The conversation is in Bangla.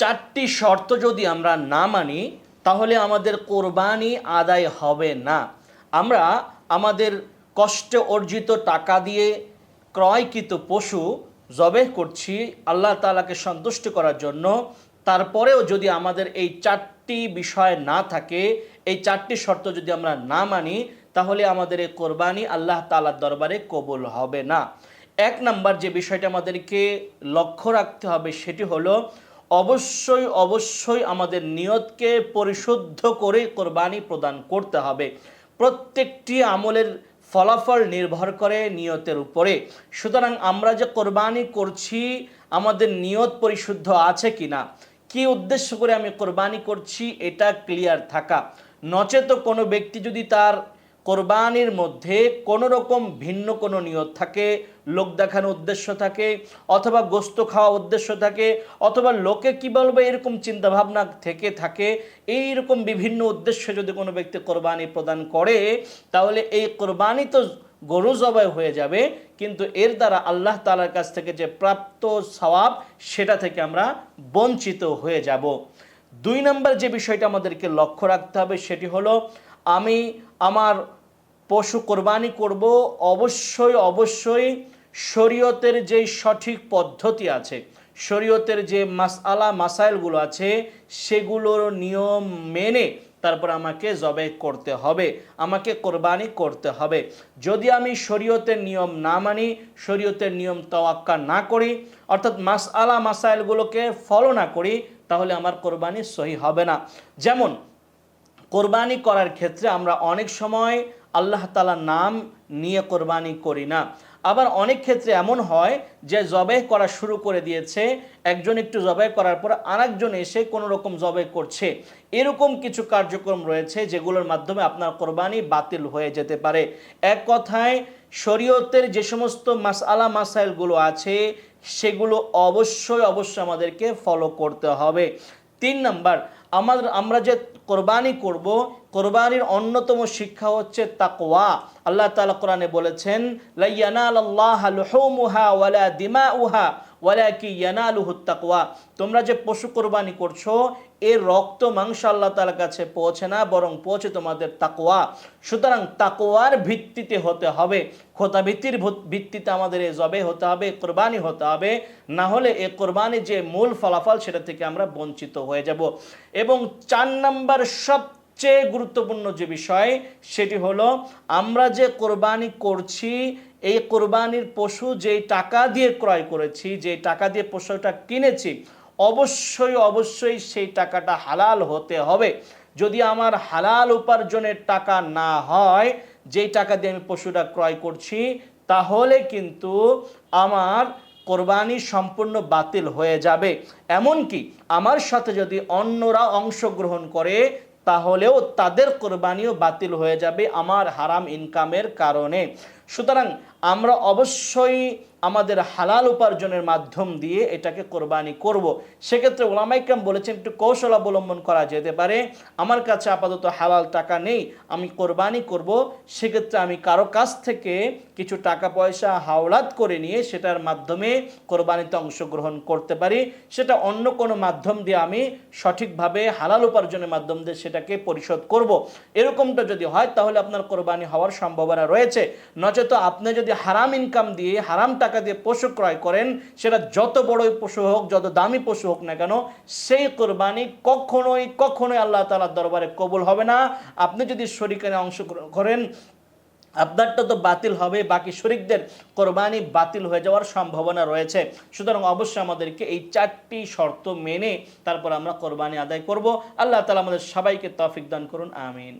চারটি শর্ত যদি আমরা না মানি, তাহলে আমাদের কোরবানি আদায় হবে না। আমরা আমাদের কষ্টে অর্জিত টাকা দিয়ে ক্রয়কৃত পশু জবেহ করছি আল্লাহ তালাকে সন্তুষ্ট করার জন্য। তারপরেও যদি আমাদের এই চারটি বিষয় না থাকে, এই চারটি শর্ত যদি আমরা না মানি, তাহলে আমাদের এই কোরবানি আল্লাহ তালার দরবারে কবুল হবে না। এক নাম্বার যে বিষয়টা আমাদেরকে লক্ষ্য রাখতে হবে, সেটি হলো অবশ্যই অবশ্যই আমাদের নিয়তকে পরিশুদ্ধ করে কোরবানি প্রদান করতে হবে। প্রত্যেকটি আমলের ফলাফল নির্ভর করে নিয়তের উপরে। সুতরাং আমরা যে কোরবানি করছি, আমাদের নিয়ত পরিশুদ্ধ আছে কিনা, কি উদ্দেশ্য করে আমি কোরবানি করছি, এটা ক্লিয়ার থাকা। নচেত কোনো ব্যক্তি যদি তার কোরবানির মধ্যে কোনো রকম ভিন্ন কোনো নিয়ত থাকে, লোক দেখানোর উদ্দেশ্য থাকে, অথবা গোস্ত খাওয়া উদ্দেশ্য থাকে, অথবা লোকে কি বলবে এরকম চিন্তাভাবনা থেকে থাকে এই রকম বিভিন্ন উদ্দেশ্যে যদি কোনো ব্যক্তি কোরবানি প্রদান করে, তাহলে এই কোরবানি তো গরু জবাই হয়ে যাবে, কিন্তু এর দ্বারা আল্লাহ তালার কাছ থেকে যে প্রাপ্ত সওয়াব, সেটা থেকে আমরা বঞ্চিত হয়ে যাব। দুই নম্বর যে বিষয়টা আমাদেরকে লক্ষ্য রাখতে হবে, সেটি হলো আমি আমার পশু কোরবানি করব, অবশ্যই অবশ্যই শরীয়তের যে সঠিক পদ্ধতি আছে, শরীয়তের যে মাসআলা, মাসাইলগুলো আছে, সেগুলোর নিয়ম মেনে তারপর আমাকে জবে করতে হবে, আমাকে কোরবানি করতে হবে। যদি আমি শরীয়তের নিয়ম না মানি, শরীয়তের নিয়ম তওয়াক্কা না করি, অর্থাৎ মাসআলা, মাসাইলগুলোকে ফলো না করি, তাহলে আমার কোরবানি সহি হবে না। যেমন, কোরবানি করার ক্ষেত্রে আমরা অনেক সময় আল্লাহ তালার নাম নিয়ে কোরবানি করি না। আবার অনেক ক্ষেত্রে এমন হয় যে জবাই করা শুরু করে দিয়েছে, একজন একটু জবাই করার পর আরেকজন এসে কোনো রকম জবাই করছে। এরকম কিছু কার্যক্রম রয়েছে যেগুলোর মাধ্যমে আপনার কোরবানি বাতিল হয়ে যেতে পারে। এক কথায়, শরীয়তের যে সমস্ত মাসআলা মাসাইলগুলো আছে, সেগুলো অবশ্যই অবশ্যই আমাদেরকে ফলো করতে হবে। তিন নাম্বার আমাদের আমরা যে কোরবানি করব, কোরবানির অন্যতম শিক্ষা হচ্ছে তাকওয়া। আল্লাহ তালা কোরআনে বলেছেন ওয়ালাকি ইয়ানালুহু তাকওয়া। তোমরা যে পশু কোরবানি করছ এর রক্ত মাংস আল্লাহ তাআলার কাছে পৌঁছে না, বরং পৌঁছে তোমাদের তাকোয়া সুতরাং তাকোয়ার ভিত্তিতে হতে হবে। খোতাভিত্তির ভিত্তিতে আমাদের এ জবে হতে হবে কোরবানি হতে হবে। না হলে এ কোরবানি যে মূল ফলাফল, সেটা থেকে আমরা বঞ্চিত হয়ে যাব। এবং চার নাম্বার সবচেয়ে গুরুত্বপূর্ণ যে বিষয়, সেটি হলো আমরা যে কোরবানি করছি, এই কোরবানির পশু যেই টাকা দিয়ে ক্রয় করেছি যে টাকা দিয়ে পশুটা কিনেছি, অবশ্যই অবশ্যই সেই টাকাটা হালাল হতে হবে। যদি আমার হালাল উপার্জনের টাকা না হয়, যেই টাকা দিয়ে আমি পশুটা ক্রয় করছি, তাহলে কিন্তু আমার কোরবানি সম্পূর্ণ বাতিল হয়ে যাবে। এমনকি আমার সাথে যদি অন্যরা অংশগ্রহণ করে, তাহলেও তাদের কোরবানিও বাতিল হয়ে যাবে আমার হারাম ইনকামের কারণে। সুতরাং আমরা অবশ্যই আমাদের হালাল উপার্জনের মাধ্যম দিয়ে এটাকে কোরবানি করব। সেক্ষেত্রে ওলামাইকাম বলেছেন, একটু কৌশল অবলম্বন করা যেতে পারে আমার কাছে আপাতত হালাল টাকা নেই, আমি কোরবানি করব সেক্ষেত্রে আমি কারও কাছ থেকে কিছু টাকা পয়সা হাওলাত করে নিয়ে সেটার মাধ্যমে কোরবানিতে অংশগ্রহণ করতে পারি সেটা অন্য কোনো মাধ্যম দিয়ে আমি সঠিকভাবে হালাল উপার্জনের মাধ্যম দিয়ে সেটাকে পরিশোধ করব। এরকমটা যদি হয়, তাহলে আপনার কোরবানি হওয়ার সম্ভাবনা রয়েছে নচেত আপনি যদি হারাম ইনকাম দিয়ে, হারাম টাকা দিয়ে পশু ক্রয় করেন, সেটা যত বড়ই পশু হোক, যত দামি পশু হোক না কেন, সেই কোরবানি কখনোই কখনোই আল্লাহ তালার দরবারে কবুল হবে না। আপনি যদি শরিকানে অংশগ্রহণ করেন, আপনারটা তো বাতিল হবে, বাকি শরিকদের কোরবানি বাতিল হয়ে যাওয়ার সম্ভাবনা রয়েছে। সুতরাং অবশ্যই আমাদেরকে এই চারটি শর্ত মেনে তারপর আমরা কোরবানি আদায় করব। আল্লাহ তালা আমাদের সবাইকে তফিক দান করুন, আমিন।